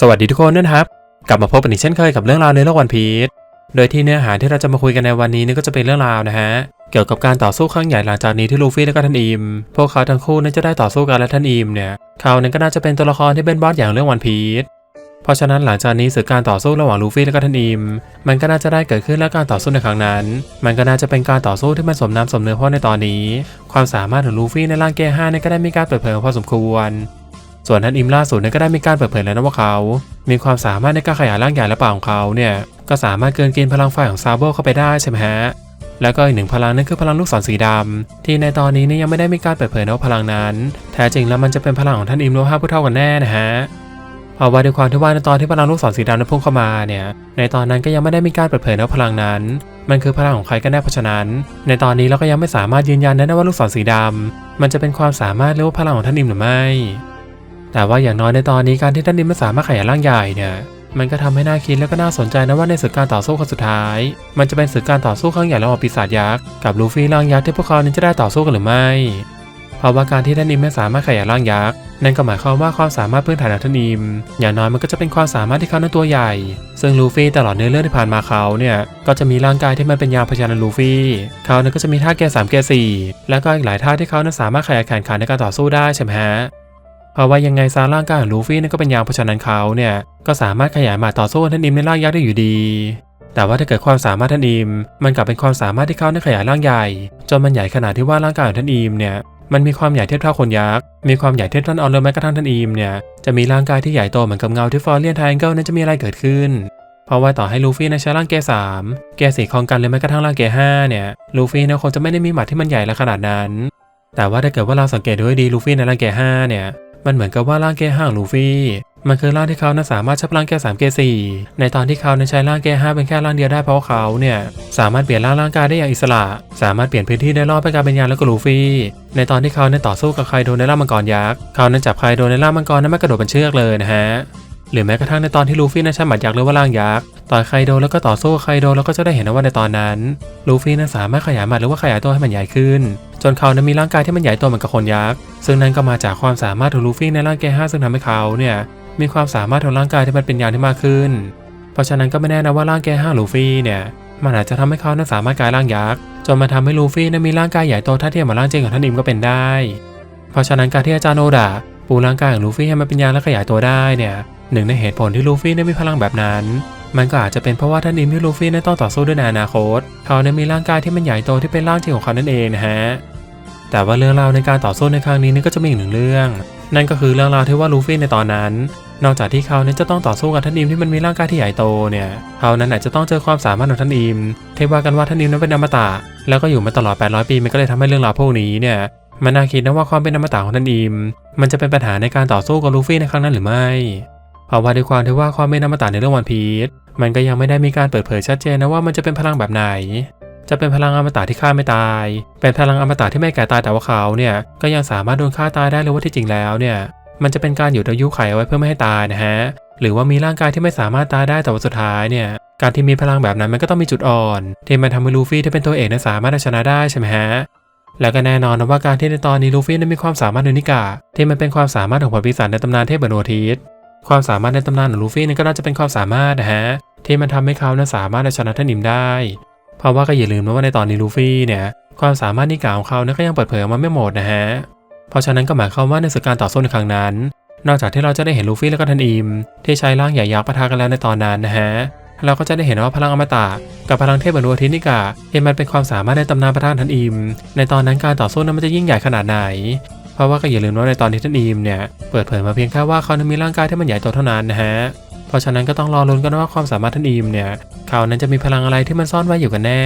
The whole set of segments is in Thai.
สวัสดีทุกคนนะครับ กลับมาพบกันอีกเช่นเคยกับเรื่องราวในโลกวันพีชโดยที่เนื้อหาที่เราจะมาคุยกันในวันนี้นี่ก็จะเป็นเรื่องราวนะฮะ เกี่ยวกับการต่อสู้ครั้งใหญ่หลังจากนี้ที่ลูฟี่และก็ท่านอิม พวกเขาทั้งคู่นั้นจะได้ต่อสู้กันและท่านอิมเนี่ยเขานั้นก็น่าจะเป็นตัวละครที่เป็นบอสอย่างเรื่องวันพีชเพราะฉะนั้นหลังจากนี้ศึกการต่อสู้ระหว่างลูฟี่และก็ท่านอิม มันก็น่าจะได้เกิดขึ้นและการต่อสู้ในครั้งนั้น มันก็น่าจะเป็นการต่อสู้ที่มันสมน้ำสมเนื้อเพราะในตอนนี้ ความสามารถของลูฟี่ในร่างแก้ห้าเนี่ยก็ได้มีการเปิดเผยพอสมควร ส่วนท่านอิมล่าสุดเนี่ยก็ได้มีการเปิดเผยแล้วนะว่าเขา มีความสามารถในการขยายร่างใหญ่และป่าของเขาเนี่ยก็สามารถเกินกินพลังไฟของซาโบเข้าไปได้ใช่ไหมฮะแล้วก็อีกหนึ่งพลังนั่นคือพลังลูกศรสีดำที่ในตอนนี้เนี่ยยังไม่ได้มีการเปิดเผยนะว่าพลังนั้น แท้จริงแล้วมันจะเป็นพลังของท่านอิมโลห้าผู้เท่ากันแน่นะฮะเพราะว่าด้วยความที่ว่าในตอนที่พลังลูกศรสีดำนั้นพุ่งเข้ามาเนี่ยในตอนนั้นก็ยังไม่ได้มีการเปิดเผยนะว่าพลังนั้น มันคือพลังของใครกันแน่เพราะฉะนั้น ในตอนนี้เราก็ยังไม่สามารถยืนยันได้ว่าลูกศรสีดำมันจะเป็นความสามารถหรือว่าพลังของท่านอิมหรือไม่ แต่ว่าอย่างน้อยในตอนนี้การที่ท่านนิมไม่สามารถขยายร่างใหญ่เนี่ยมันก็ทำให้น่าคิดและก็น่าสนใจนะว่าในศึกการต่อสู้ครั้งสุดท้าย มันจะเป็นศึกการต่อสู้ครั้งใหญ่ระหว่างปีศาจยักษ์กับลูฟี่ร่างยักษ์ที่พวกเขานั้นจะได้ต่อสู้กันหรือไม่ เพราะว่าการที่ท่านนิมไม่สามารถขยายร่างยักษ์นั่นก็หมายความว่าความสามารถพื้นฐานของท่านนิม อย่างน้อยมันก็จะเป็นความสามารถที่เขานั้นตัวใหญ่ ซึ่งลูฟี่ตลอดเนื้อเรื่องที่ผ่านมาเขาเนี่ยก็จะมีร่างกายที่มันเป็นยาวพชานันลูฟี่เขานั้นก็จะมีท่าแก่สามแก่สี่แล้วก็อีกหลายท่าที่เขานั้นสามารถขยายแขนขาในการต่อสู้ได้ใช่ไหมฮะ เพราะว่ายังไงซาร่างกายของลูฟี่นั่นก็เป็นยางเพราะฉะนั้นเขาเนี่ยก็สามารถขยายมาต่อสู้ท่านอิมในร่างยักษ์ได้อยู่ดี แต่ว่าถ้าเกิดความสามารถท่านอิม มันกลับเป็นความสามารถที่เขาได้ขยายร่างใหญ่ จนมันใหญ่ขนาดที่ว่าร่างกายของท่านอิมเนี่ยมันมีความใหญ่เทียบเท่าคนยักษ์ มีความใหญ่เทียบเท่าออลเลอร์แม้กระทั่งท่านอิมเนี่ยจะมีร่างกายที่ใหญ่โตเหมือนกับเงาที่ฟอร์เรียนไทงเกิลนั้นจะมีอะไรเกิดขึ้น เพราะว่าต่อให้ลูฟี่นะใช้ร่างเกสามเกสี่คองกันเลยแม้กระทั่งร่างเกห้าเนี่ยลูฟี่นะคงจะไม่ได้มีหมัดที่มันใหญ่และขนาดนั้น แต่ว่าถ้าเกิดว่าเราสังเกตดูให้ดีลูฟี่ในร่างเกห้าเนี่ย มันเหมือนกับว่าร่างเกห้างลูฟี่มันคือร่างที่เขานั้นสามารถใช้พลังแก้สามเกสี่ในตอนที่เขานั้นใช้ร่างแก้ห้าเป็นแค่ร่างเดียวได้เพราะเขาเนี่ยสามารถเปลี่ยนร่างร่างกายได้อย่างอิสระ สามารถเปลี่ยนพื้นที่ได้รอบไปกายเป็นยานแล้วก็ลูฟี่ ในตอนที่เขานั้นต่อสู้กับไคโดในร่างมังกรยักษ์เขานั้นจับไคโดในร่างมังกรนั้นไม่กระโดดเป็นเชือกเลยนะฮะหรือแม้กระทั่งในตอนที่ลูฟี่นั้นใช้หมัดยักษ์หรือว่าร่างยักษ์ต่อยไคโดแล้วก็ต่อสู้กับไคโดแล้วก็จะได้เห็นนะว่าในตอนนั้น ลูฟี่นั้นสามารถขยายหมัดหรือว่าขยายตัวให้มันใหญ่ขึ้น จนเขานั้นมีร่างกายที่มันใหญ่โตเหมือนกับคนยักษ์ ซึ่งนั่นก็มาจากความสามารถของลูฟี่ในร่างแกห้าซึ่งทำให้เขาเนี่ยมีความสามารถของร่างกายที่มันเป็นยานที่มากขึ้น เพราะฉะนั้นก็ไม่แน่นะว่าร่างแกห้าลูฟี่เนี่ยมันอาจจะทำให้เขานั้นสามารถกลายร่างยักษ์จนมาทำให้ลูฟี่นั้นมีร่างกายใหญ่โตเท่าเทียมกับร่างจริงของท่านอิมก็เป็นได้ เพราะฉะนั้นการที่อาจารย์โอดะปูร่างกายของลูฟี่ให้มันเป็นยานและขยายตัวได้เนี่ยหนึ่งในเหตุผลที่ลูฟี่ได้มีพลังแบบนั้นมันก็อาจจะเป็นเพราะว่าท่านอิมที่ลูฟี่นั้นต้องต่อสู้ด้วยในอนาคต เขานั้มีร่างกายที่มันใหญ่โตที่เป็นร่างจริงของเขานั่นเองนะฮะ แต่ว่าเรื่องราวในการต่อสู้ในครั้งนี้นี่ก็จะมีอีกหนึ่งเรื่อง นั่นก็คือเรื่องราวที่ว่าลูฟี่ในตอนนั้น นอกจากที่เขานั้นจะต้องต่อสู้กับท่านอิมที่มันมีร่างกายที่ใหญ่โตเนี่ยเขานั้นอาจจะต้องเจอความสามารถของท่านอิมที่ว่ากันว่าท่านอิมนั้นเป็นอมตะแล้วก็อยู่มาตลอด 800 ปีมันก็เลยทำให้เรื่องราวพวกนี้เนี่ยมันน่าคิดนะว่าความเป็นอมตะของท่านอิมมันจะเป็นปัญหาในการต่อสู้กับลูฟี่ในครั้งนั้นหรือไม่เพราะว่าด้วยความที่ว่าความเป็นอมตะในเรื่องวันพีชมันก็ยังไม่ได้มีการเปิดเผยชัดเจนนะว่ามันจะเป็นพลังแบบไหน จะเป็นพลังอมตะที่ฆ่าไม่ตาย เป็นพลังอมตะที่ไม่แก่ตายแต่ว่าเขาเนี่ยก็ยังสามารถโดนฆ่าตายได้เลยว่าที่จริงแล้วเนี่ยมันจะเป็นการหยุดอายุไขไว้เพื่อไม่ให้ตายนะฮะหรือว่ามีร่างกายที่ไม่สามารถตายได้แต่ว่าสุดท้ายเนี่ยการที่มีพลังแบบนั้นมันก็ต้องมีจุดอ่อนที่มันทำให้ลูฟี่ที่เป็นตัวเอกนั้นสามารถชนะได้ใช่ไหมฮะแล้วก็แน่นอนนะว่าการที่ในตอนนี้ลูฟี่นั้นมีความสามารถในนิกาที่มันเป็นความสามารถของผลปีศาจในตำนานเทพบนโอทิสความสามารถในตำนานของลูฟี่นั้นก็น่าจะเป็นความสามารถนะฮะที่มันทำให้เขานั้นสามารถเอาชนะท่านิมได้ เพราะว่าก็อย่าลืมนะว่าในตอนนี้ลูฟี่เนี่ยความสามารถนิกาของเขานั้นก็ยังเปิดเผยออกมาไม่หมดนะฮะ เพราะฉะนั้นก็หมายความว่าในศึกการต่อสู้ในครั้งนั้น นอกจากที่เราจะได้เห็นลูฟี่และก็ทันอิมที่ใช้ร่างใหญ่ยักษ์ปะทะกันแล้วในตอนนั้นนะฮะ เราก็จะได้เห็นว่าพลังอมตะกับพลังเทพบรรลุทินิกาที่มันเป็นความสามารถในตำนานประธานทันอิม ในตอนนั้นการต่อสู้นั้นมันจะยิ่งใหญ่ขนาดไหน เพราะว่าก็อย่าลืมว่าในตอนที่ทันอิมเนี่ยเปิดเผยมาเพียงแค่ว่าเขานั้นมีร่างกายที่มันใหญ่โตเท่านั้นนะฮะเราะฉะนั้นก็ต้องรอลุ้นกันว่าความสามารถท่านอีมเนี่ยเขานั้นจะมีพลังอะไรที่มันซ่อนไว้อยู่กันแน่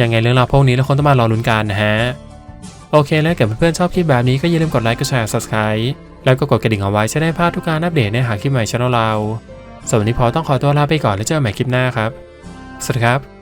ยังไงเรื่องราวพวกนี้เราคงต้องมารอลุ้นกันนะฮะ โอเคแล้วเกิดเพื่อนๆชอบคลิปแบบนี้ก็อย่าลืมกดไลค์กดแชร์ subscribe แล้วก็กดกระดิ่งเอาไว้จะได้พลาดทุกการอัปเดตในหาคลิปใหม่ช่องเราสำหรับวันนี้พอต้องขอตัวลาไปก่อนแล้วเจอกันใหม่คลิปหน้าครับ สวัสดีครับ